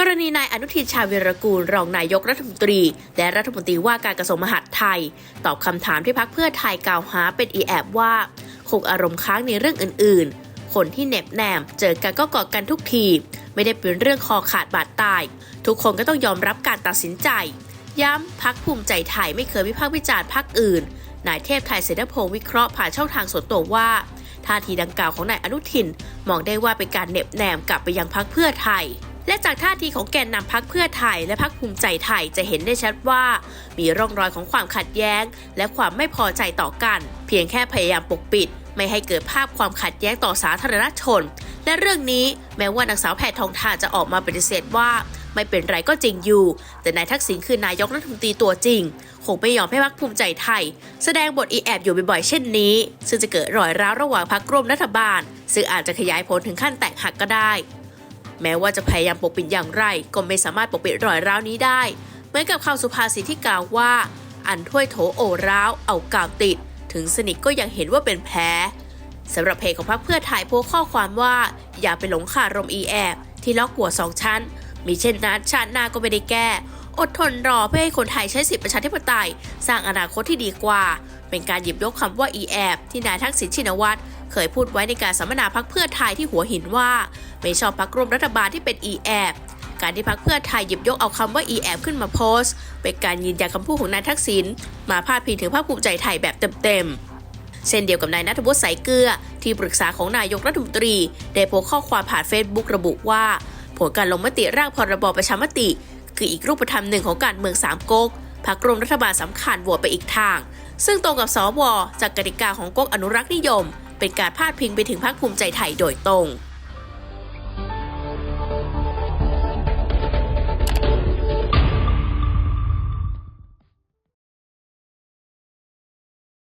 กรณีนายอนุทินชาญวิรกูลรองนายกรัฐมนตรี และรัฐมนตรีว่าการกระทรวงมหาดไทย ตอบคำถามที่พักเพื่อไทยกล่าวหาเป็นอีแอบว่าคงอารมณ์ค้างในเรื่องอื่นๆ คนที่เหน็บแนม เจอกันก็กอดกันทุกที ไม่ได้เป็นเรื่องคอขาดบาดตาย ทุกคนก็ต้องยอมรับการตัดสินใจ ย้ำพักภูมิใจไทยไม่เคยวิพากษ์วิจารณ์พักอื่นนายเทพไทยเสนาพงศ์วิเคราะห์ผ่านช่องทางส่วนตัวว่าท่าทีดังกล่าวของนายอนุทินมองได้ว่าเป็นการเหน็บแนมกลับไปยังพักเพื่อไทย และจากท่าทีของแกนนำพักเพื่อไทยและพักภูมิใจไทยจะเห็นได้ชัดว่า มีร่องรอยของความขัดแย้ง และความไม่พอใจต่อกัน เพียงแค่พยายามปกปิด ไม่ให้เกิดภาพความขัดแย้งต่อสาธารณชน และเรื่องนี้แม้ว่านางสาวแพทองทานจะออกมาปฏิเสธว่า ไม่เป็นไรก็จริงอยู่ แต่นายทักษิณคือนายกรัฐมนตรีตัวจริง คงไม่ยอมให้พักภูมิใจไทย แสดงบทอีแอบอยู่บ่อยๆเช่นนี้ ซึ่งจะเกิดรอยร้าวระหว่างพักร่วมรัฐบาล ซึ่งอาจจะขยายผลถึงขั้นแตกหักก็ได้ แม้ว่าจะพยายามปกปิดอย่างไร ก็ไม่สามารถปกปิดรอยร้าวนี้ได้ เหมือนกับคำสุภาษิตที่กล่าวว่า อันถ้วยโถโอร้าว เอากาวติด ถึงสนิทก็ยังเห็นว่าเป็นแผลสำหรับเพจของพรรคเพื่อไทยโพสข้อความว่า อย่าไปหลงคารมอีแอบที่ล็อกหัวสองชั้น มีเช่นนั้นชาติหน้าก็ไม่ได้แก้ อดทนรอเพื่อให้คนไทยใช้สิทธิประชาธิปไตย สร้างอนาคตที่ดีกว่า เป็นการหยิบยกคำว่าอีแอบที่นายทักษิณชินวัตร เคยพูดไว้ในการสัมมนาพักเพื่อไทยที่หัวหินว่า ไม่ชอบพักร่วมรัฐบาลที่เป็นอีแอบการที่พักเพื่อไทยหยิบยกเอาคำว่าอีแอบขึ้นมาโพสต์ เป็นการยืนยันคำพูดของนายทักษิณมาพาดพิงถึงภาคภูมิใจไทยแบบเต็มๆ เช่นเดียวกับนายนัทวุฒิสายเกลือ ที่ปรึกษาของนายกรัฐมนตรี ได้โพสต์ข้อความผ่านเฟซบุ๊กระบุว่า ผลการลงมติร่างพรบประชามติ คืออีกรูปธรรมหนึ่งของการเมืองสามก๊กพักรวมรัฐบาลสำคัญโหวตไปอีกทาง ซึ่งตรงกับสวจากกติกาของก๊กอนุรักษ์นิยม เป็นการพาดพิงไปถึงพรรคภูมิใจไทยโดยตรง